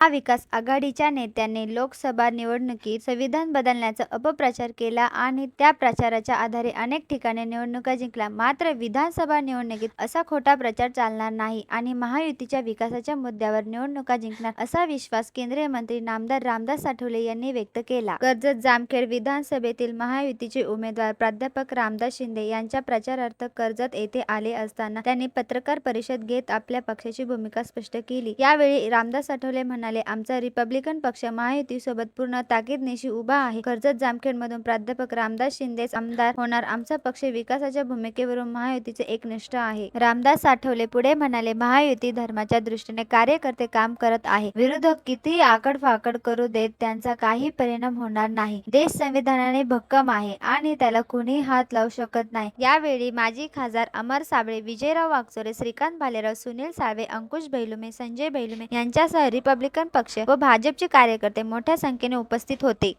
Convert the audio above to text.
महाविकास आघाडीच्या नेत्यांनी लोकसभा निवडणुकीत संविधान बदलण्याचा अपप्रचार केला आणि त्या प्रचाराच्या आधारे अनेक ठिकाणी निवडणुका जिंकल्या. मात्र विधानसभा निवडणुकीत असा खोटा प्रचार चालणार नाही आणि महायुतीच्या विकासाच्या मुद्द्यावर निवडणुका जिंकणार असा विश्वास केंद्रीय मंत्री नामदार रामदास आठवले यांनी व्यक्त केला. कर्जत जामखेड विधानसभेतील महायुतीचे उमेदवार प्राध्यापक रामदास शिंदे यांच्या प्रचारार्थ कर्जत येथे आले असताना त्यांनी पत्रकार परिषद घेत आपल्या पक्षाची भूमिका स्पष्ट केली. यावेळी रामदास आठवले म्हणाले आमचा रिपब्लिकन पक्ष महायुतीसोबत पूर्ण ताकदीनिशी उभा आहे. कर्जत जामखेडमधून प्राध्यापक रामदास शिंदेच आमदार होणार आमचा पक्ष विकासाच्या भूमिकेवरून महायुतीचे एकनिष्ठ आहे. रामदास साठवले पुढे म्हणाले महायुती धर्माच्या दृष्टीने कार्यकर्ते काम करत आहे. विरोधक कितीही आकडफाकड करू देत त्यांचा काही परिणाम होणार नाही. देश संविधानाने भक्कम आहे आणि त्याला कुणी हात लावू शकत नाही. यावेळी माजी खासदार अमर साबळे, विजयराव वाकचौरे, श्रीकांत भालेराव, सुनील साळवे, अंकुश बैलुमे, संजय बैलुमे यांच्यासह रिपब्लिकन पक्ष व भाजपचे कार्यकर्ते मोठ्या संख्येने उपस्थित होते.